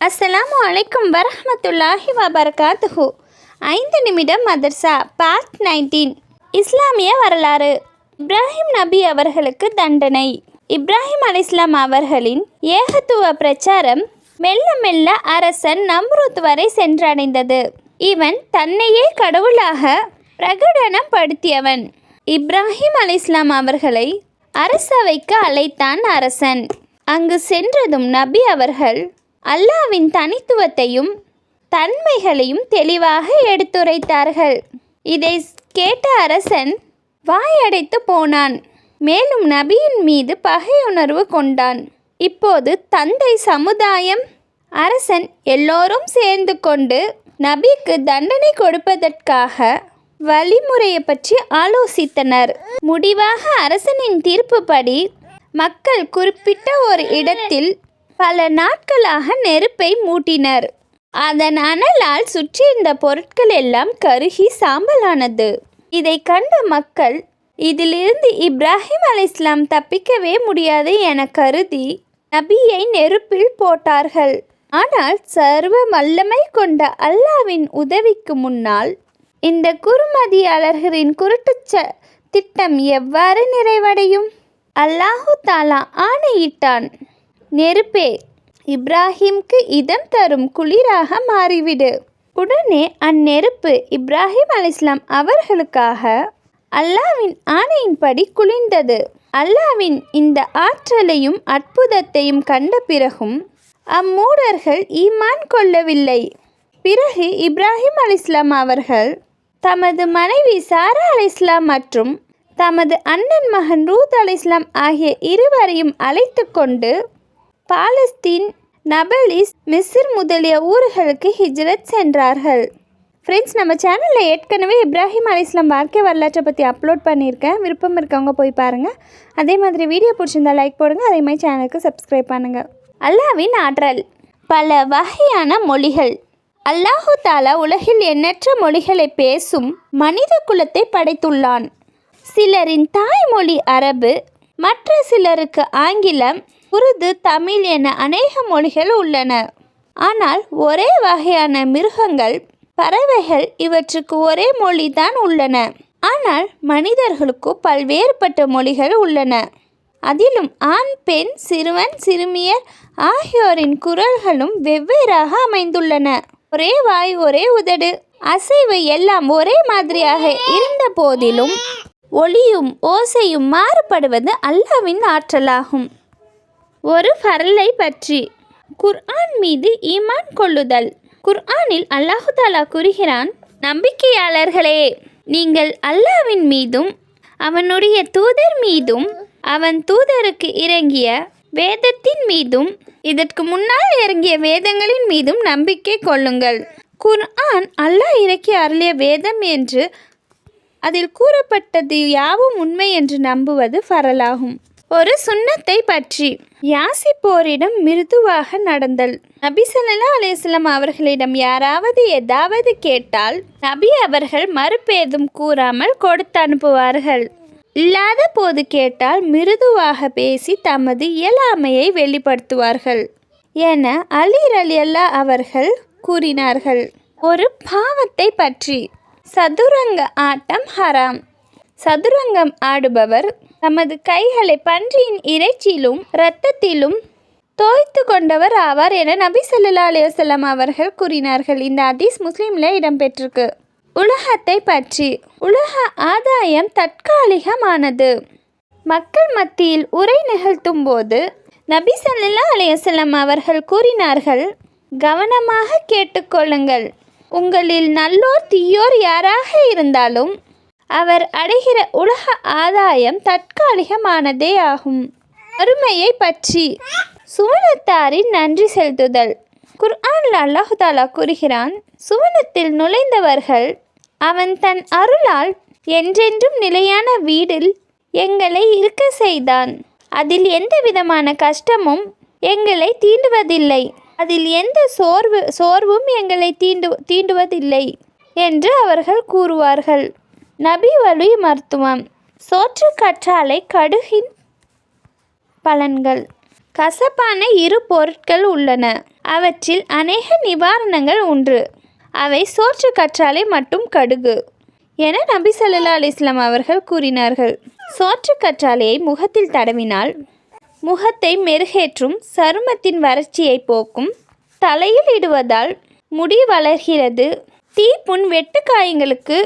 அஸ்ஸலாமு அலைக்கும் வரஹ்மத்துல்லாஹி வபரகாத்துஹு. ஐந்து நிமிடம் மதர்சா பார்ட் நைன்டீன் இஸ்லாமிய வரலாறு. இப்ராஹிம் நபி அவர்களுக்கு தண்டனை. இப்ராஹிம் அலிஸ்லாம் அவர்களின் ஏகத்துவ பிரச்சாரம் மெல்ல மெல்ல அரசன் நம்ருத் வரை சென்றடைந்தது. இவன் தன்னையே கடவுளாக பிரகடனம் படுத்தியவன் இப்ராஹிம் அலிஸ்லாம் அவர்களை அரசவைக்கு அழைத்தான் அரசன். அங்கு சென்றதும் நபி அவர்கள் அல்லாவின் தனித்துவத்தையும் தன்மைகளையும் தெளிவாக எடுத்துரைத்தார்கள். இதை கேட்ட அரசன் வாயடைத்து போனான். மேலும் நபியின் மீது பகையுணர்வு கொண்டான். இப்போது தந்தை சமுதாயம் அரசன் எல்லோரும் சேர்ந்து கொண்டு நபிக்கு தண்டனை கொடுப்பதற்காக வழிமுறையை பற்றி ஆலோசித்தனர். முடிவாக அரசனின் தீர்ப்புப்படி மக்கள் குறிப்பிட்ட ஒரு இடத்தில் பல நாட்களாக நெருப்பை மூட்டினர். அதன் அனலால் சுற்றியிருந்த பொருட்கள் எல்லாம் கருகி சாம்பலானது. இதை கண்ட மக்கள் இதிலிருந்து இப்ராஹிம் அலைஸ்லாம் தப்பிக்கவே முடியாது என கருதி நபியை நெருப்பில் போட்டார்கள். ஆனால் சர்வ வல்லமை கொண்ட அல்லாவின் உதவிக்கு முன்னால் இந்த குறுமதியாளர்களின் குருட்டுச்ச திட்டம் எவ்வாறு நிறைவடையும்? அல்லாஹு தாலா ஆணையிட்டான். நெருப்பே. இப்ராஹிம்க்கு இதம் தரும் குளிராக மாறிவிடு. உடனே அந்நெருப்பு இப்ராஹிம் அலிஸ்லாம் அவர்களுக்காக அல்லாவின் ஆணையின்படி குளிர்ந்தது. அல்லாவின் இந்த ஆற்றலையும் அற்புதத்தையும் கண்ட பிறகும் அம்மூடர்கள் ஈமான் கொள்ளவில்லை. பிறகு இப்ராஹிம் அலிஸ்லாம் அவர்கள் தமது மனைவி சாரா அலிஸ்லாம் மற்றும் தமது அண்ணன் மகன் ரூத் அலிஸ்லாம் ஆகிய இருவரையும் அழைத்து கொண்டு பாலஸ்தீன் நபலிஸ் மிஸ்ர் முதலிய ஊர்களுக்கு ஹிஜ்ரத் சென்றார்கள். ஃப்ரெண்ட்ஸ் நம்ம சேனலில் ஏற்கனவே இப்ராஹிம் அலிஸ்லாம் வாழ்க்கை வரலாற்றை பற்றி அப்லோட் பண்ணியிருக்கேன். விருப்பம் இருக்கவங்க போய் பாருங்கள் அதே மாதிரி வீடியோ பிடிச்சிருந்தா லைக் போடுங்க. அதே மாதிரி சேனலுக்கு சப்ஸ்கிரைப் பண்ணுங்கள் அல்லாவின் ஆற்றல். பல வகையான மொழிகள். அல்லாஹு தாலா உலகில் எண்ணற்ற மொழிகளை பேசும் மனித குலத்தை படைத்துள்ளான். சிலரின் தாய்மொழி அரபு மற்ற சிலருக்கு ஆங்கிலம் உருது தமிழ் என அநேக மொழிகள் உள்ளன. ஆனால் ஒரே வகையான மிருகங்கள் பறவைகள் இவற்றுக்கு ஒரே மொழி தான் உள்ளன. ஆனால் மனிதர்களுக்கு பல்வேறுபட்ட மொழிகள் உள்ளன. அதிலும் ஆண் பெண் சிறுவன் சிறுமியர் ஆகியோரின் குரல்களும் வெவ்வேறாக அமைந்துள்ளன. ஒரே வாய் ஒரே உதடு அசைவு எல்லாம் ஒரே மாதிரியாக இருந்த போதிலும் ஒளியும் ஓசையும் மாறுபடுவது அல்லாவின் ஆற்றலாகும். ஒரு ஃபரலை பற்றி. குர்ஆன் மீது ஈமான் கொள்ளுதல். குர்ஆனில் அல்லாஹு தாலா கூறுகிறான் நம்பிக்கையாளர்களே நீங்கள் அல்லாவின் மீதும் அவனுடைய தூதர் மீதும் அவன் தூதருக்கு இறங்கிய வேதத்தின் மீதும் இதற்கு முன்னால் இறங்கிய வேதங்களின் மீதும் நம்பிக்கை கொள்ளுங்கள். குர்ஆன் அல்லாஹ் இறக்கி அருளிய வேதம் என்று அதில் கூறப்பட்டது யாவும் உண்மை என்று நம்புவது ஃபரலாகும் ஒரு சுண்ணத்தை பற்றி. யாசிப்போரிடம் மிருதுவாக நடந்தல். நபி ஸல்லல்லாஹு அவர்களிடம் யாராவது ஏதாவது கேட்டால் நபி அவர்கள் மறுபேதும் கூறாமல் கொடுத்து அனுப்புவார்கள். இல்லாத போது கேட்டால் மிருதுவாக பேசி தமது இயலாமையை வெளிப்படுத்துவார்கள். என அலி ரலியல்லா அவர்கள் கூறினார்கள். ஒரு பாவத்தை பற்றி. சதுரங்க ஆட்டம் ஹராம். சதுரங்கம் ஆடுபவர். தமது கைகளை பன்றியின் இறைச்சியிலும் இரத்தத்திலும் தோய்த்து கொண்டவர் ஆவார் என நபி சொல்லா அலைஹி அவர்கள் கூறினார்கள். இந்த அதீஸ் முஸ்லீமில் இடம்பெற்றிருக்கு. உலகத்தை பற்றி உலக ஆதாயம் தற்காலிகமானது. மக்கள் மத்தியில் உரை நிகழ்த்தும் போது நபி ஸல்லல்லாஹு அலைஹி அவர்கள் கூறினார்கள் கவனமாக கேட்டுக்கொள்ளுங்கள் உங்களில் நல்லோர் தீயோர் யாராக இருந்தாலும் அவர் அடைகிற உலக ஆதாயம் தற்காலிகமானதே ஆகும். அருமையை பற்றி சுவனத்தாரின் நன்றி செலுத்துதல். குர்ஆனில் அல்லாஹுதாலா கூறுகிறான் சுவனத்தில் நுழைந்தவர்கள் அவன் தன் அருளால் என்றென்றும் நிலையான வீடில் எங்களை இருக்க செய்தான். அதில் எந்த விதமான கஷ்டமும் எங்களை தீண்டுவதில்லை. அதில் எந்த சோர்வு சோர்வும் எங்களை தீண்டு தீண்டுவதில்லை என்று அவர்கள் கூறுவார்கள். நபி வழி மருத்துவம். சோற்று கற்றாழை கடுகின் பலன்கள். கசப்பான இரு பொருட்கள் உள்ளன. அவற்றில் அநேக நிவாரணங்கள் உண்டு. அவை சோற்று கற்றாழை மற்றும் கடுகு என நபி சல்லா அலிஸ்லாம் அவர்கள் கூறினார்கள். சோற்று கற்றாழையை முகத்தில் தடவினால் முகத்தை மெருகேற்றும் சருமத்தின் வறட்சியை போக்கும். தலையில் இடுவதால் முடி வளர்கிறது. தீப்புண் வெட்டுக்காயங்களுக்கு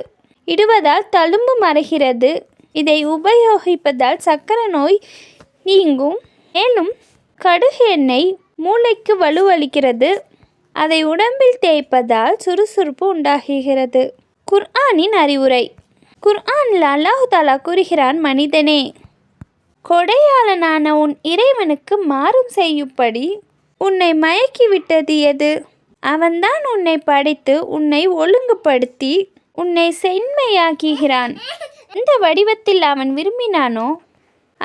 இடுவதால் தழும்பு மறைகிறது. இதை உபயோகிப்பதால் சக்கரை நோய் நீங்கும். மேலும் கடுகு எண்ணெய் மூளைக்கு வலுவளிக்கிறது. அதை உடம்பில் தேய்ப்பதால் சுறுசுறுப்பு உண்டாகுகிறது. குர்ஆனின் அறிவுரை. குர்ஆனில் அல்லாஹு தாலா கூறுகிறான் மனிதனே கொடையாளனான உன் இறைவனுக்கு மாறும் செய்யும்படி உன்னை மயக்கிவிட்டது எது? அவன்தான் உன்னை படைத்து உன்னை ஒழுங்குபடுத்தி உன்னை செம்மையாக்குகிறான். எந்த வடிவத்தில் அவன் விரும்பினானோ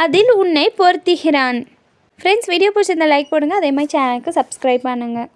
அதில் உன்னை பொருத்துகிறான். ஃப்ரெண்ட்ஸ் வீடியோ பிடிச்சிருந்தா லைக் போடுங்க. அதே மாதிரி சேனலுக்கு சப்ஸ்கிரைப் பண்ணுங்கள்